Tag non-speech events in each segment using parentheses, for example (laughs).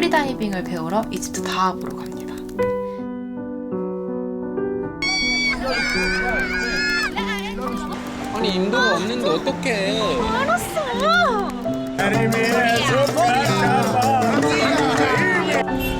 프리다이빙을 배우러 이집트 다합으로 갑니다. 아니 인도가 없는데 어떡해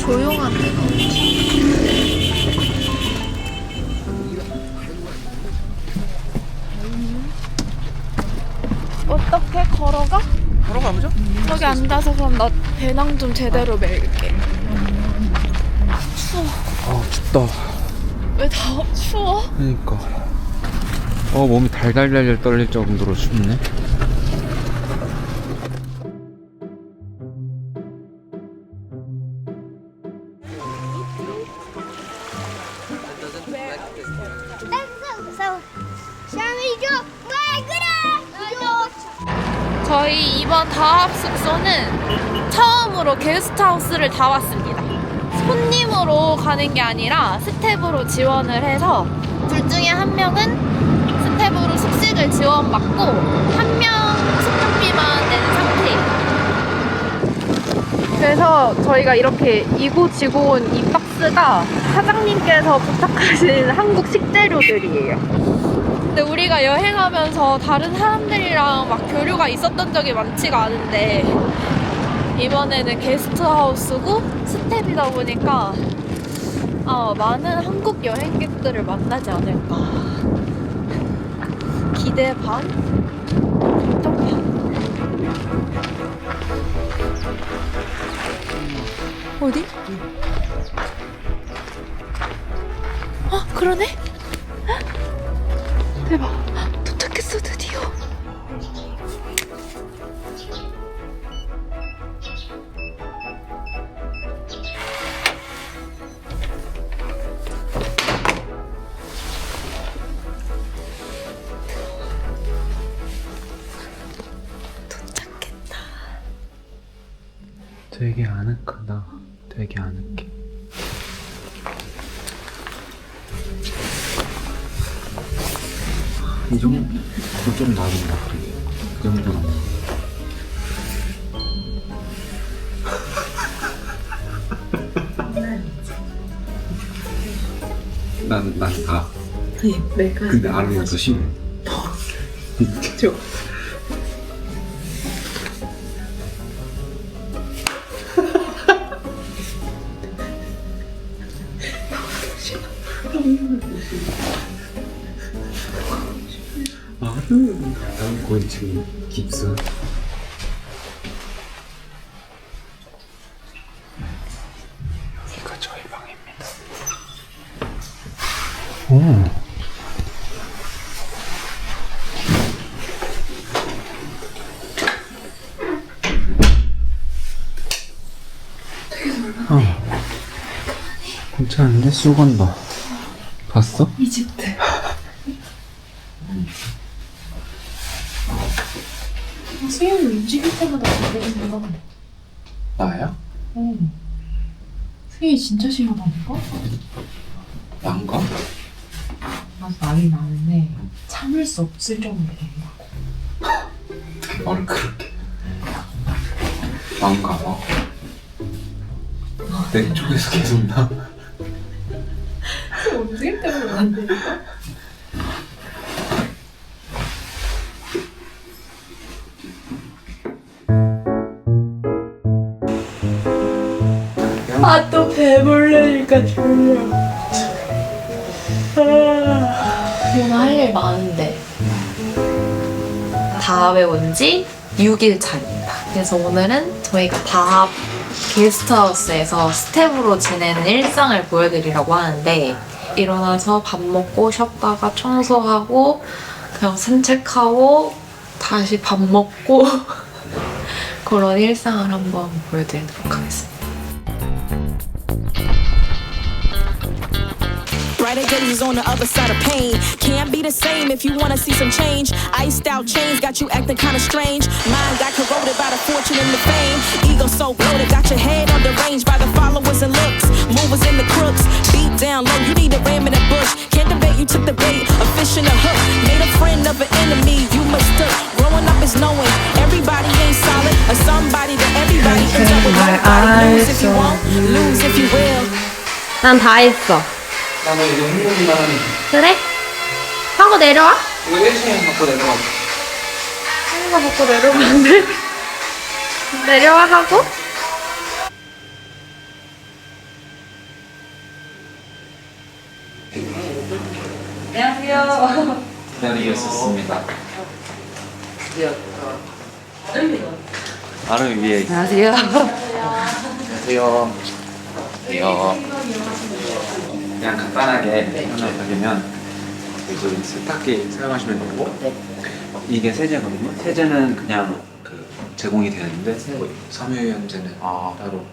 조용한 데가 없지. 어떻게 걸어가? 걸어가 보죠. 저기 앉아서 그럼 나 배낭 좀 제대로 멜게. 아 춥다. 왜 다 추워? 그러니까. 어 몸이 달달달달 떨릴 정도로 춥네 숙소는 처음으로 게스트하우스를 다 왔습니다. 손님으로 가는 게 아니라 스텝으로 지원을 해서 둘 중에 한 명은 스텝으로 숙식을 지원받고 한 명 숙박비만 내는 상태예요. 그래서 저희가 이렇게 이고 지고 온 이 박스가 사장님께서 부탁하신 한국 식재료들이에요. 근데 우리가 여행하면서 다른 사람들이랑 막 교류가 있었던 적이 많지가 않은데 이번에는 게스트하우스고 스텝이다 보니까 아, 많은 한국 여행객들을 만나지 않을까 기대 반? 걱정 반? 어디? 아 그러네? 대박. 도착했어 드디어. 되게 아늑하다. 되게 아늑 이 정도? 좀 나긴다 그래. 그 정도는 (laughs) 난, 난 다. 내가 근데 아름이가 더 심해. 저 (laughs) 지금 깁스. 여기가 저희 방입니다. 오. 어. 괜찮은데? 수건도. 봤어? 이집트 수영이 움직일 때마다 걸리는 거. 나야? 어. 수영이 진짜 심하다니까? 난가? 나도 나긴 나는데 참을 수 없을 정도로 된다. 뭘 그렇게. 난가 봐. 내 쪽에서 계속 나. 움직일 때마다 안 되니까? 아 또 배불르니까 졸려. 오늘 할 일 많은데. 다합에 온지 6일 차입니다. 그래서 오늘은 저희가 다합 게스트하우스에서 스텝으로 지내는 일상을 보여드리려고 하는데 일어나서 밥 먹고 쉬었다가 청소하고 그냥 산책하고 다시 밥 먹고 (laughs) 그런 일상을 한번 보여드리도록 하겠습니다 Brighter days is on the other side of pain. Can't be the same if you wanna see some change. Iced out chains got you acting kinda strange. Mind got corroded by the fortune and the fame. Ego so bloated, got your head on the range by the followers and looks. Movers in the crooks, beat down low. You need a ram in a bush. Can't debate, you took the bait. A fish in a hook. Made a friend of an enemy, you mistook. Growing up is knowing. Or somebody that everybody Opens up with nobody. Lose if you won't, lose if you will. 난 다 했어. 나는 이제 흥분만 하면 그래? 하고 내려와? 이거 1층에 갖고 내려가. 이거 먹고 내려오면 안 돼? 내려와 하고? 기다리겠습니다. 바로 위에. 안녕하세요. 안녕하세요. 안녕하세요. 그냥 간단하게 하나 드리면 이제 세탁기 사용하시면 되고 이게 세제거든요. 세제는 그냥 그 제공이 되는데 섬유유연제는 따로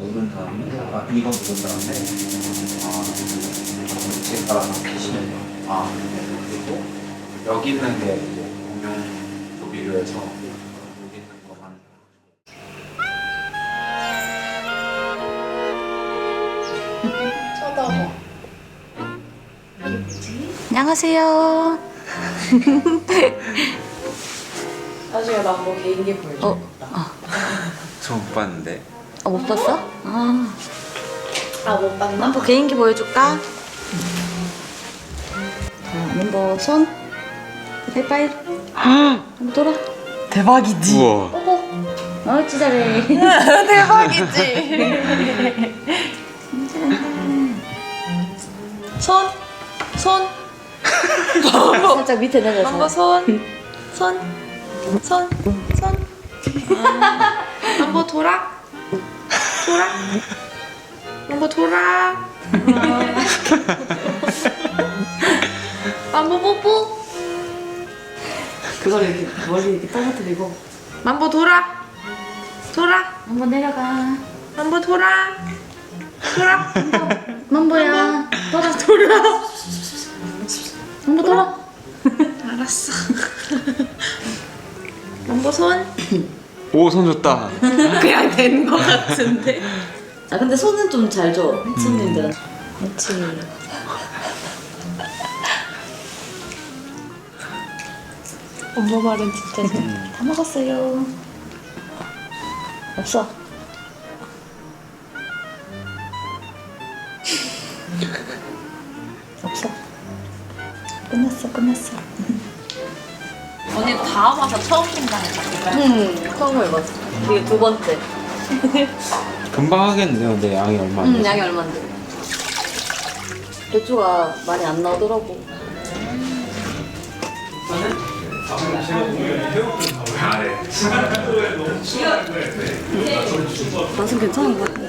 누른 다음에 아, 이거 누른 다음에 아, 제가 계시면 돼요. 아, 그리고 여기 있는 게 이제 공용도 비교해서 안녕하세요. 나중에 나뭐 개인기 보여줘. 어, 저못 봤는데. 어, 못 봤어? 아, 아못 봤나? 멤버 개인기 보여줄까? 자, 멤버 손. 하이파이브. 한번 돌아. 대박이지. 우와. 어, 진짜래. (laughs) 대박이지. (laughs) 손, 손, 살짝 밑에 내려서. 손, 손, 손, 손. 한번 돌아, 돌아, 한번 돌아. 만보 뽀뽀. 그걸 이렇게 머리 이렇게 떨어뜨리고. 만보 돌아, 돌아, 한번 내려가. 만보 돌아, 돌아. 만보야. 돌아, 돌아. 만보 돌아. 알았어. 만보 손. 오, 손 좋다. 그냥 된 거 같은데. 아, 근데 손은 좀 잘 줘. 손님들은. 그렇지. 엄마 말은 진짜 잘. 다 먹었어요. 없어. 끝났어, 끝났어. 언니 다음 와서 처음 긴장했어. 응, 처음 해봤어. 이게 두 번째. 금방 하겠네요. 근데 양이 얼마 안 응, 돼서. 양이 얼만데? 배추가 많이 안 나오더라고. 맛은 괜찮은 것 같아.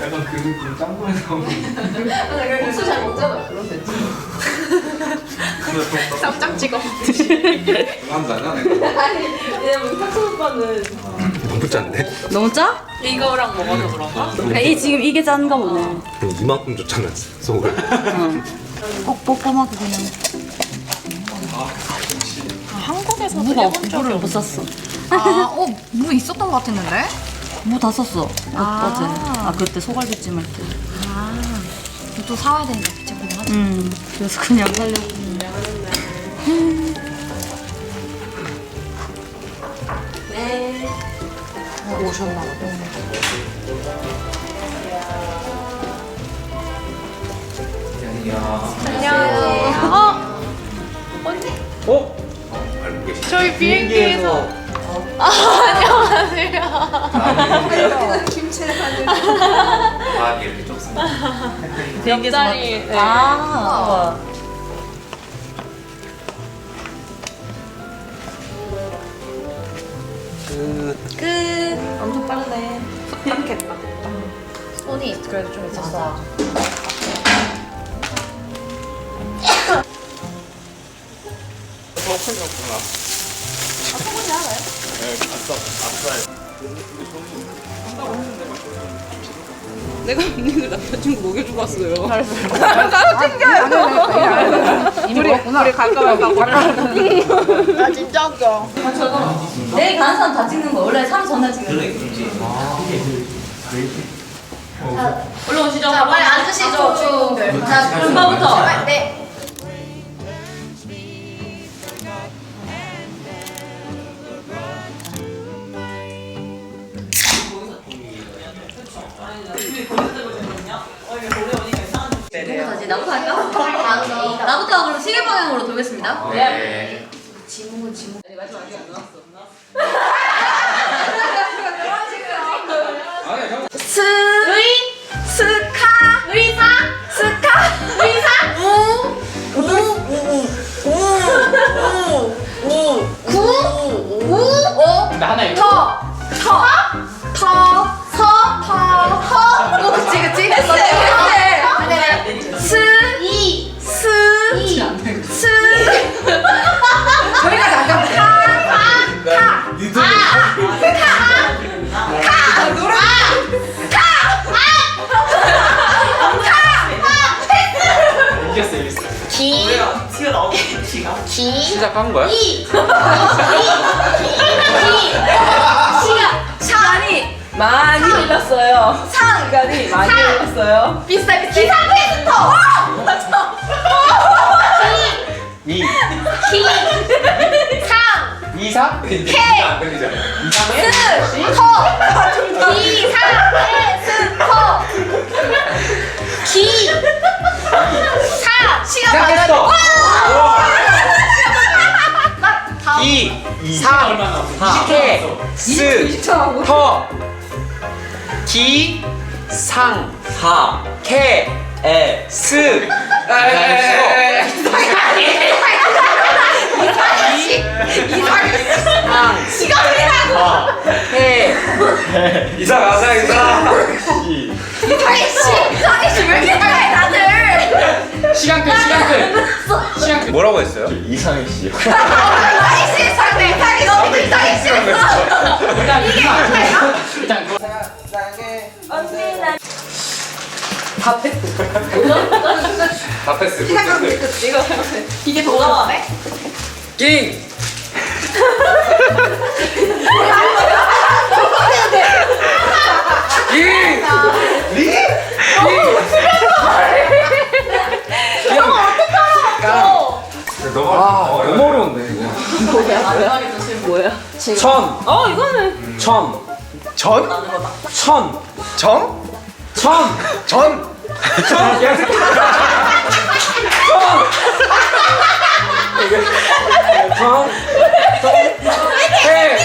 약간 그, 그 짱구에서 (laughs) 국수 잘 먹잖아. 그럼 됐지. 쌈장 찍어. 남자가 왜냐면 탁수 오빠는 너무 짠데? 너무 짜? 이거랑 먹어서 그런가? 아, 이 지금 이게 짠가 보네. 이만큼 줬잖아 속을 꼭 뽀뽀하고 그냥. 한국에서 무가 무를 못 샀어. 아, 어, 뭐 있었던 것 같았는데? 무다 썼어. 어, 아. 어제. 아 그때 소갈비찜 할 때. 또 사와야 되니까 진짜 고민하지. 음. 그래서 그냥 살려고. (laughs) 오셨나 봐. 안녕하세요. 어? 언니? 어? 저희 비행기에서 아, 이렇게 좁습니다. 옆자리 네. 아. 끝. 엄청 빠르네. 깜겠다. 손이 그래도 좀 있었어. 내가 언니를 남자친구 먹여주고 왔어요. 나도 챙겨요. 우리 우리 갈까 말까 나 진짜 웃겨. 내일 가는 사람 다 찍는 거. 원래 3 전날 찍는 거. 올라오시죠. 자, 빨리 앉으시죠. 자, 금방부터. 네. 나부터 할까? 나부터 그럼 시계 방향으로 돌겠습니다. 네. 기, 시작한 거야? 이, 이, 기, 시간, 시간이 많이 흘렀어요. 상, 시간이 많이 상. 흘렀어요. 비슷해, 비슷해. 기상 퀘스터. 이. 기, 기, 상, 이사? 캐, 안 들리잖아. 스, 커, 개, 스, 터, 기, 상, 하, 캐, 에, 스. 해, 이상희 씨왜 이렇게 잘해 다들? 시간 끝, 시간 끝. 시간 끝. 뭐라고 했어요? 이상희 씨. 이 씨 상대 이상희 너무 씨였어. 일단 일단 일단 그거. 다 패스. 이게 더 나와네? 낑. 낑. 뭐야? 천, 어 이거는 천, 전? 천, 정? 천, 전? 천. 야, 새끼. 천. 천. 천. 해.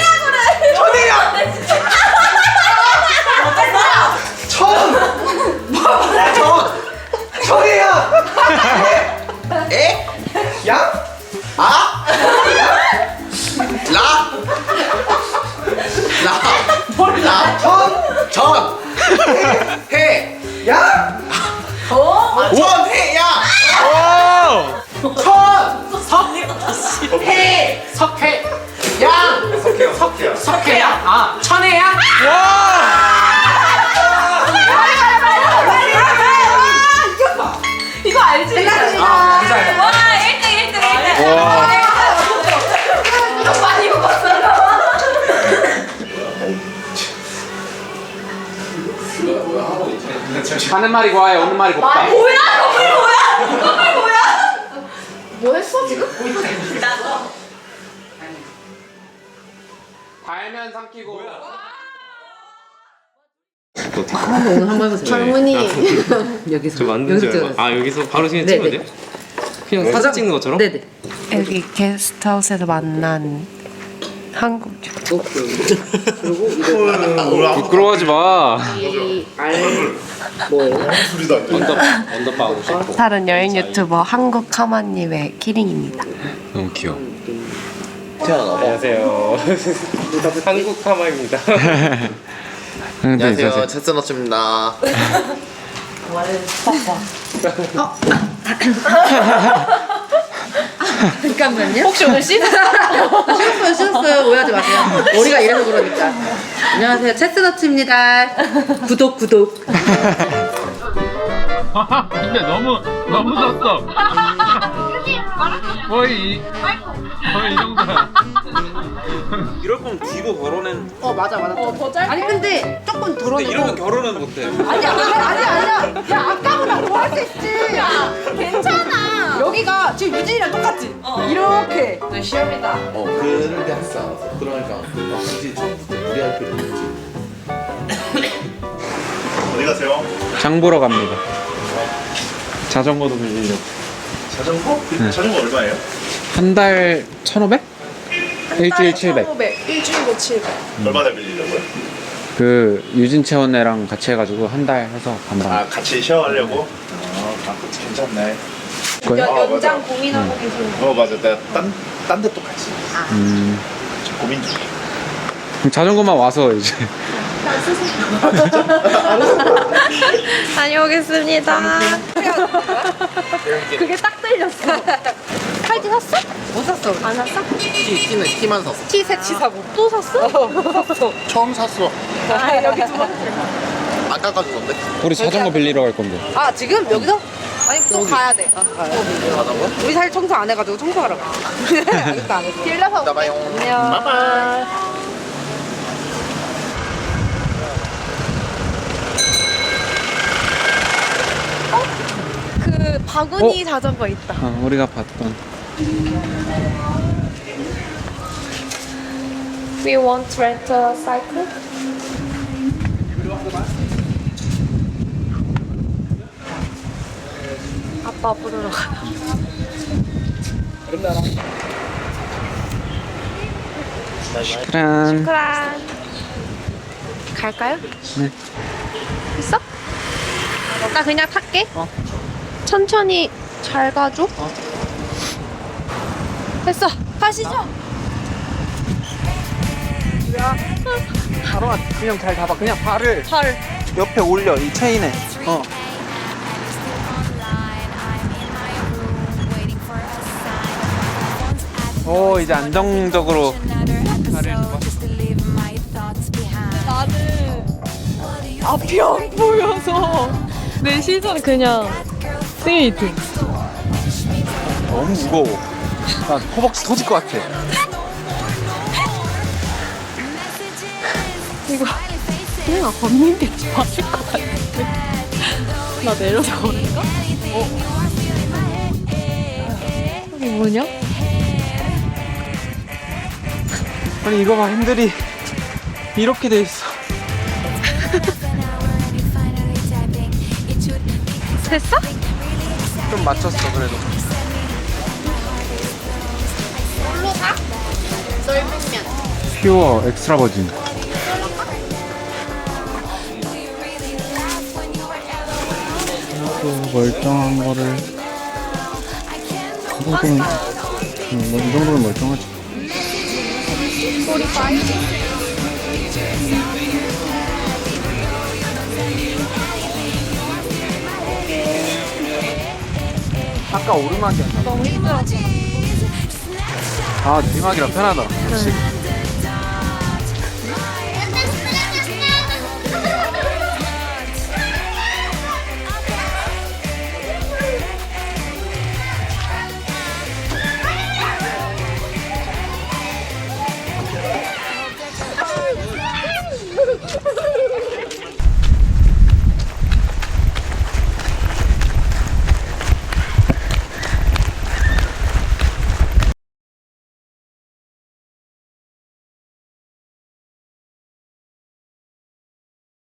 천이야. 에? 야? 아? 라? 라? 천? 전? 해? 야? 어? 전? 해? 야? 천? 해. 석회. 양? 석해요 석회야? 아, 천혜야? 이 가는 말이 고와요, 오는 말이 곱다. 뭐야? 건물 뭐야? 건물 뭐야? 뭐 했어 지금? 달면 삼키고. 오늘 한번 해보세요. 젊은이 (laughs) 여기서 저 만든 지 얼마? 아 여기서 바로 그냥 찍어도 돼요? 그냥 사진 찍는 것처럼? 네네. 여기 게스트하우스에서 만난 한국 부끄러워하지 마. 언더 언더바고 싶고. 다른 여행 유튜버 한국 카마님의 키링입니다. 너무 귀여워. 안녕하세요. 한국 카마입니다. 안녕하세요 채스너츠입니다 잠깐만요. 혹시 오늘 씻었어요? (laughs) 씻었어요, 씻었어요. 오해하지 마세요. 머리가 이래서 그러니까. 안녕하세요, 체스너츠입니다. 구독, 구독. 근데 너무 너무 졌어. 거의 거의 이 정도야. 이럴 거면 뒤로 걸어낸. 어, 맞아, 맞아. 어, 더 짧게? 아니, 근데 조금 덜어내고. 이러면 결혼은 못해. 아니야, 아니야, 아니야. 야, 아까보다 더 할 수 있지. 야, 괜찮아. 여기가 지금 유진이랑 똑같지? 이렇게. 네, 시험이다. 어, 그런데 않았어. 그러니까 어, 굳이 처음부터 무리할 필요 없지. 어디 가세요? 장 보러 갑니다. 자전거도 빌리려고. 자전거? 네. 자전거 얼마예요? 한 달 1,500? 일주일 700. 일주일에 700. 얼마나 빌리려고요? 그 유진 채원애랑 같이 해가지고 한 달 해서 반반. 아 같이 쉐어하려고? 아, 아 그거 괜찮네. 그거요? 아, 맞아. 연장 고민하고 계시는 어 맞아 내가 딴딴 데 또 같이 음. 지금 고민 중이야 그럼 자전거만 와서 이제 (laughs) (laughs) 다녀오겠습니다. 그게 딱 들렸어. 팔찌 샀어? 못 샀어. 안 샀어? 티, 티는 티만 샀어. 티 세치 사고 또 샀어? 샀어. 처음 샀어. 아 여기 두 번. 아까 주던데 우리 자전거 빌리러 갈 건데. 아 지금 여기서? 아니 또 가야 돼. 자전거? 우리 사실 청소 안 해가지고 청소하러 가. 아직도 안 했어. 빌려서 이따 봐요. 안녕. 어? 그 바구니 자전거 있다. 아, 우리가 봤던. We want to rent a cycle. 아빠 부르러 가. 그란. 그란. 갈까요? 네. 있어? 나 그냥 탈게. 천천히 잘 가줘. 됐어. 가시죠. 바로 그냥 잘 잡아. 그냥 발을 발. 옆에 올려 이 체인에. 어. 오 이제 안정적으로 발을 잡아. 나는 앞이 안 보여서 내 시선 그냥 스트레이트. 너무 무거워. 나 허벅지 터질 것 같아. 이거 내가 걷는 게 맞을 것 같은데. 나 내려서 걸을까? 어? 여기 뭐냐? 아니 이거 봐 핸들이 이렇게 돼 있어. 됐어? 좀 맞췄어 그래도. 뭘로 가? 넓으면. 퓨어 엑스트라 버진. 또 멀쩡한 거를 이 정도면 음, 뭐이 정도면 멀쩡하지. 아까 오르막이었나? 너무 힘들었어. 아 뒤막이라 편하다. 역시.